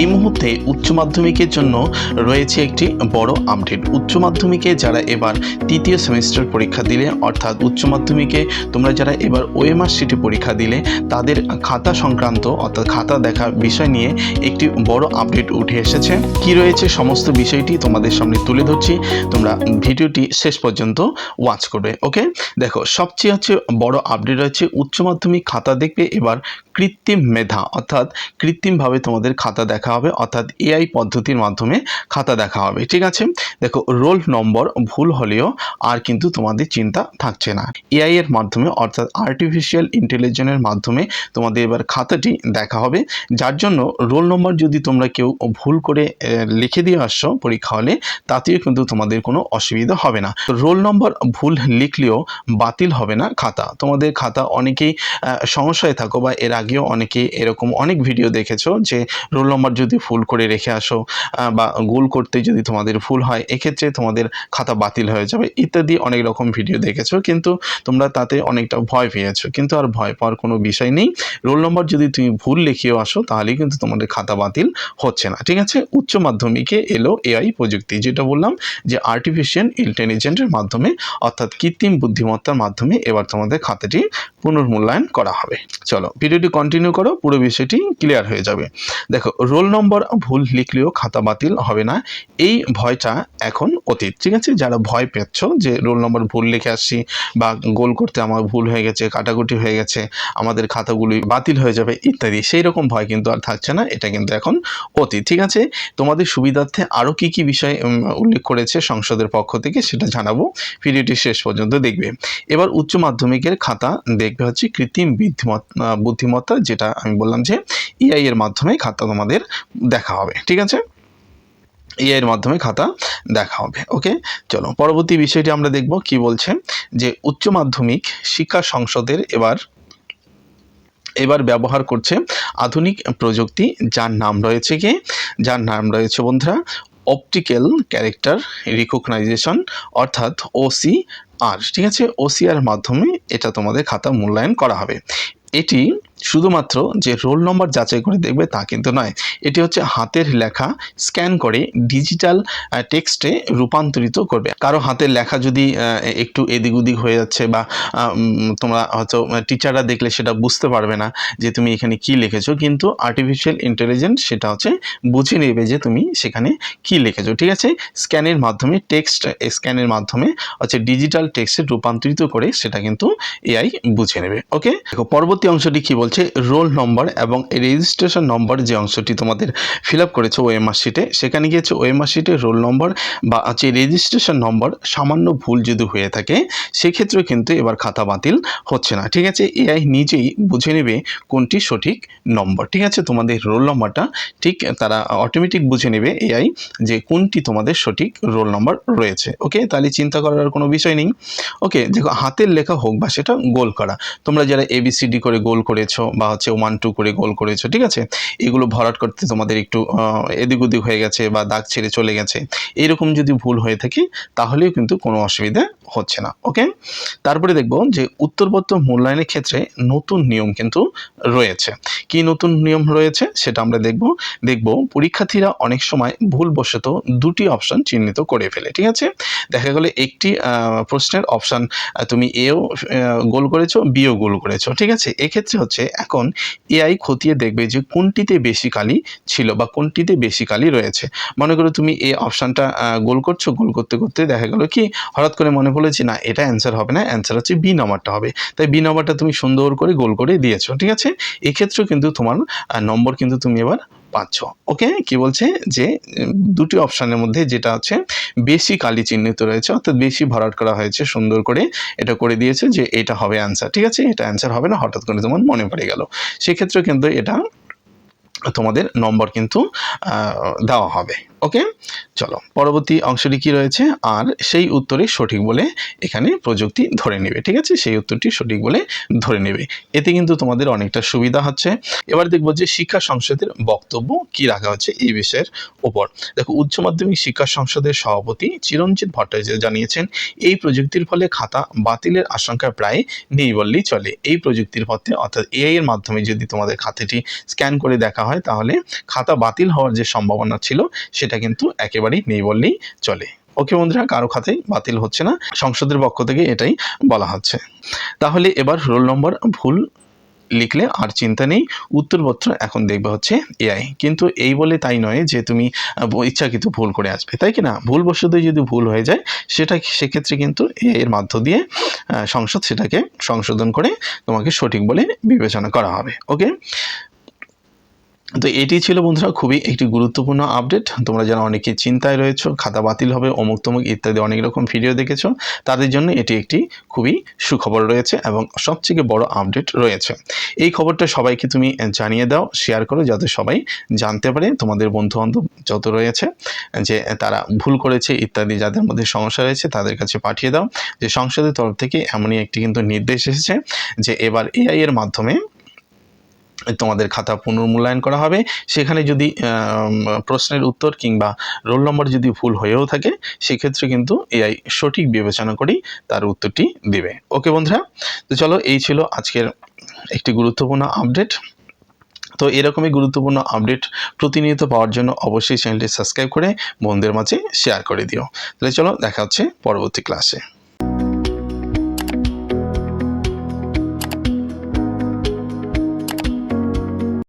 এই মুহূর্তে উচ্চ মাধ্যমিকের জন্য রয়েছে একটি বড় আপডেট। উচ্চ মাধ্যমিকে যারা এবার তৃতীয় সেমিস্টার পরীক্ষা দিলে, অর্থাৎ উচ্চ মাধ্যমিকে তোমরা যারা এবার ওএমআর সিটি পরীক্ষা দিলে, তাদের খাতা সংক্রান্ত, অর্থাৎ খাতা দেখা বিষয় নিয়ে একটি বড় আপডেট উঠে এসেছে। কি রয়েছে সমস্ত বিষয়টি তোমাদের সামনে তুলে ধরছি। তোমরা ভিডিওটি শেষ পর্যন্ত ওয়াচ করবে, ওকে? দেখো, সবচেয়ে হচ্ছে বড় আপডেট হচ্ছে উচ্চ মাধ্যমিক খাতা দেখবে, এবার কৃত্রিম মেধা, অর্থাৎ কৃত্রিমভাবে তোমাদের খাতা দেখা হবে, অর্থাৎ এআই পদ্ধতির মাধ্যমে খাতা দেখা হবে, ঠিক আছে? দেখো, রোল নম্বর ভুল হলেও আর কিন্তু তোমাদের চিন্তা থাকছে না। এআই এর মাধ্যমে, অর্থাৎ আর্টিফিশিয়াল ইন্টেলিজেন্সের মাধ্যমে তোমাদের এবার খাতাটি দেখা হবে, যার জন্য রোল নম্বর যদি তোমরা কেউ ভুল করে লিখে দিয়ে আসছো পরীক্ষা হলে, তাতেও কিন্তু তোমাদের কোনো অসুবিধা হবে না। রোল নম্বর ভুল লিখলেও বাতিল হবে না খাতা। তোমাদের খাতা অনেকেই সমস্যায় থাকো বা এর আগেও অনেকে এরকম অনেক ভিডিও দেখেছ যে রোল নম্বর যদি ফুল করে রেখে আসো বা গোল করতে যদি তোমাদের ভুল হয়, এক্ষেত্রে তোমাদের খাতা বাতিল হয়ে যাবে, ইত্যাদি অনেক রকম ভিডিও দেখেছ, কিন্তু তোমরা তাতে অনেকটা ভয় পেয়েছ। কিন্তু আর ভয় পাওয়ার কোনো বিষয় নেই। রোল নম্বর যদি তুমি ভুল লিখিয়েও আসো, তাহলেই কিন্তু তোমাদের খাতা বাতিল হচ্ছে না। ঠিক আছে? উচ্চ মাধ্যমিকে এলো এআই প্রযুক্তি, যেটা বললাম যে আর্টিফিশিয়াল ইন্টেলিজেন্টের মাধ্যমে, অর্থাৎ কৃত্রিম বুদ্ধিমত্তার মাধ্যমে এবার তোমাদের খাতাটি পুনর্মূল্যায়ন করা হবে। চলো ভিডিওটি কন্টিনিউ করো, পুরো বিষয়টি ক্লিয়ার হয়ে যাবে। দেখো রোল নম্বর ভুল লিখলেও খাতা বাতিল হবে না। এই ভয়টা এখন অতীত, ঠিক আছে? যারা ভয় পেচ্ছ যে রোল নম্বর ভুল লিখে আসছি বা গোল করতে আমার ভুল হয়ে গেছে, কাটাকুটি হয়ে গেছে, আমাদের খাতাগুলি বাতিল হয়ে যাবে, ইত্যাদি, সেই রকম ভয় কিন্তু আর থাকছে না। এটা কিন্তু এখন অতীত, ঠিক আছে? তোমাদের সুবিধার্থে আরও কি কি বিষয় উল্লেখ করেছে সংসদের পক্ষ থেকে সেটা জানাব। ভিডিওটি শেষ পর্যন্ত দেখবে। এবার উচ্চ মাধ্যমিকের খাতা দেখবে হচ্ছে কৃত্রিম বুদ্ধিমত্তা বুদ্ধিমত্তা যেটা আমি বললাম যে এআই এর মাধ্যমে খাতা তোমাদের দেখা হবে, ঠিক আছে? এআই এর মাধ্যমে খাতা দেখা হবে ওকে চলো, পরবর্তী বিষয়টি আমরা দেখব কি বলছে যে উচ্চ মাধ্যমিক শিক্ষা সংসদের এবার এবার ব্যবহার করছে আধুনিক প্রযুক্তি যার নাম রয়েছে কি? যার নাম রয়েছে বন্ধুরা অপটিক্যাল ক্যারেক্টার রিকগনাইজেশন অর্থাৎ ওসি আর ঠিক আছে? ওসিআর মাধ্যমে এটা তোমাদের খাতা মূল্যায়ন করা হবে। এটি শুধুমাত্র যে রোল নম্বর যাচাই করে দেখবে তা কিন্তু নয়। এটি হচ্ছে হাতের লেখা স্ক্যান করে ডিজিটাল টেক্সটে রূপান্তরিত করবে। কারও হাতের লেখা যদি একটু এদিক ওদিক হয়ে যাচ্ছে বা তোমরা হয়তো টিচাররা দেখলে সেটা বুঝতে পারবে না যে তুমি এখানে কি লিখেছো, কিন্তু আর্টিফিশিয়াল ইন্টেলিজেন্স সেটা হচ্ছে বুঝে নেবে যে তুমি সেখানে কি লিখেছো, ঠিক আছে? স্ক্যানের মাধ্যমে, টেক্সট স্ক্যানের মাধ্যমে হচ্ছে ডিজিটাল টেক্সটে রূপান্তরিত করে সেটা কিন্তু এআই বুঝে নেবে ওকে দেখো, পরবর্তী অংশটি কি বলছে? রোল নম্বর এবং রেজিস্ট্রেশন নম্বর যে অংশটি তোমাদের ফিল আপ করেছে ওএমআর শিটে, সেখানে গিয়েছে ওএমআর শিটে রোল নম্বর বা হচ্ছে রেজিস্ট্রেশন নম্বর সামান্য ভুল যদি হয়ে থাকে, সেক্ষেত্রেও কিন্তু এবার খাতা বাতিল হচ্ছে না। ঠিক আছে? এআই নিজেই বুঝে নেবে কোনটি সঠিক নম্বর। ঠিক আছে? তোমাদের রোল নম্বরটা ঠিক তারা অটোমেটিক বুঝে নেবে এআই যে কোনটি তোমাদের সঠিক রোল নম্বর রয়েছে। ওকে? তাহলে চিন্তা করার কোনো বিষয় নেই। ওকে? দেখো, হাতের লেখা হোক বা সেটা গোল করা। তোমরা যারা এবিসিডি করে গোল করেছ বা হচ্ছে ওয়ান টু করে গোল করেছ, ঠিক আছে? এগুলো ভরাট করতে তোমাদের একটু এদিক ওদিক হয়ে গেছে বা দাগ ছেড়ে চলে গেছে, এরকম যদি ভুল হয়ে থাকে তাহলেও কিন্তু কোনো অসুবিধা হচ্ছে না ওকে তারপরে দেখব যে উত্তরপত্র মূল্যায়নের ক্ষেত্রে নতুন নিয়ম কিন্তু রয়েছে। কি নতুন নিয়ম রয়েছে সেটা আমরা দেখব। দেখব পরীক্ষার্থীরা অনেক সময় ভুলবশত দুটি অপশন চিহ্নিত করে ফেলে, ঠিক আছে? দেখা গেলে একটি প্রশ্নের অপশান তুমি এও গোল করেছ বিও গোল করেছ, ঠিক আছে? এক্ষেত্রে হচ্ছে এখন এআই খতিয়ে দেখবে যে কোনটিতে বেশি কালি ছিল বা কোনটিতে বেশি কালি রয়েছে। মনে করো তুমি এই অপশানটা গোল করছ, গোল করতে করতে দেখা গেলো কি হঠাৎ করে মনে পড়ল যে না, এটা অ্যান্সার হবে না অ্যান্সার হচ্ছে বি নম্বরটা হবে। তাই বি নম্বরটা তুমি সুন্দর করে গোল করে দিয়েছ, ঠিক আছে? এক্ষেত্রেও কিন্তু তোমার নম্বর কিন্তু তুমি এবার পাচ্ছ। ওকে কি বলছে? যে দুটি অপশানের মধ্যে যেটা আছে, বেশি কালি চিহ্নিত রয়েছে, অর্থাৎ বেশি ভরাট করা হয়েছে, সুন্দর করে এটা করে দিয়েছে যে, এটা হবে অ্যান্সার ঠিক আছে? এটা অ্যান্সার হবে না, হঠাৎ করে তোমার মনে পড়ে গেল। সেক্ষেত্রে কিন্তু এটা তোমাদের নম্বর কিন্তু দেওয়া হবে। ওকে? চলো, পরবর্তী অংশটি কি রয়েছে? আর সেই উত্তরে সঠিক বলে এখানে প্রযুক্তি ধরে নেবে, ঠিক আছে? সেই উত্তরটি সঠিক বলে ধরে নেবে। এতে কিন্তু তোমাদের অনেকটা সুবিধা হচ্ছে। এবার দেখব যে শিক্ষা সংসদের বক্তব্য কি রাখা হচ্ছে এই বিষয়ের উপর দেখো, উচ্চ মাধ্যমিক শিক্ষা সংসদের সভাপতি চিরঞ্জিত ভট্টাচার্য জানিয়েছেন, এই প্রযুক্তির ফলে খাতা বাতিলের আশঙ্কা প্রায় নেই বললেই চলে। এই প্রযুক্তির পথে অর্থাৎ এআই এর মাধ্যমে যদি তোমাদের খাতাটি স্ক্যান করে দেখা হয় তাহলে খাতা বাতিল হওয়ার যে সম্ভাবনা ছিল সেটা কিন্তু একেবারেই নেই বললেই চলে। ওকে বন্ধুরা কারও খাতাই বাতিল হচ্ছে না সংসদের পক্ষ থেকে এটাই বলা হচ্ছে। তাহলে এবার রোল নম্বর ভুল লিখলে আর চিন্তা নেই উত্তরপত্র এখন দেখবে হচ্ছে এআই। কিন্তু এই বলে তাই নয় যে তুমি আহ, ইচ্ছাকৃত ভুল করে আসবে তাই কি না? ভুলবশত যদি ভুল হয়ে যায় সেটা সেক্ষেত্রে কিন্তু এর মাধ্য দিয়ে সংসদ সেটাকে সংশোধন করে তোমাকে সঠিক বলে বিবেচনা করা হবে। ওকে? তো এটি ছিল বন্ধুরা খুবই একটি গুরুত্বপূর্ণ আপডেট তোমরা যারা অনেকে চিন্তায় রয়েছো, খাতা বাতিল হবে অমুক তমুক ইত্যাদি অনেক রকম ভিডিও দেখেছ, তাদের জন্য এটি একটি খুবই সুখবর রয়েছে এবং সবথেকে বড় আপডেট রয়েছে। এই খবরটা সবাইকে তুমি জানিয়ে দাও শেয়ার করো যাতে সবাই জানতে পারে তোমাদের বন্ধুবান্ধব যত রয়েছে, যে তারা ভুল করেছে ইত্যাদি যাদের মধ্যে সমস্যা রয়েছে তাদের কাছে পাঠিয়ে দাও। যে সংসদের তরফ থেকে এমনই একটি কিন্তু নির্দেশ এসেছে যে এবার এআই এর মাধ্যমে তোমাদের খাতা পুনর্মূল্যায়ন করা হবে। সেখানে যদি প্রশ্নের উত্তর কিংবা রোল নম্বর যদি ভুল হয়েও থাকে, সেক্ষেত্রে কিন্তু এআই সঠিক বিবেচনা করেই তার উত্তরটি দেবে। ওকে বন্ধুরা? তো চলো, এই ছিল আজকের একটি গুরুত্বপূর্ণ আপডেট তো এরকমই গুরুত্বপূর্ণ আপডেট প্রতিনিয়ত পাওয়ার জন্য অবশ্যই চ্যানেলটি সাবস্ক্রাইব করে বন্ধুদের মাঝে শেয়ার করে দিও। তাহলে চলো, দেখা হচ্ছে পরবর্তী ক্লাসে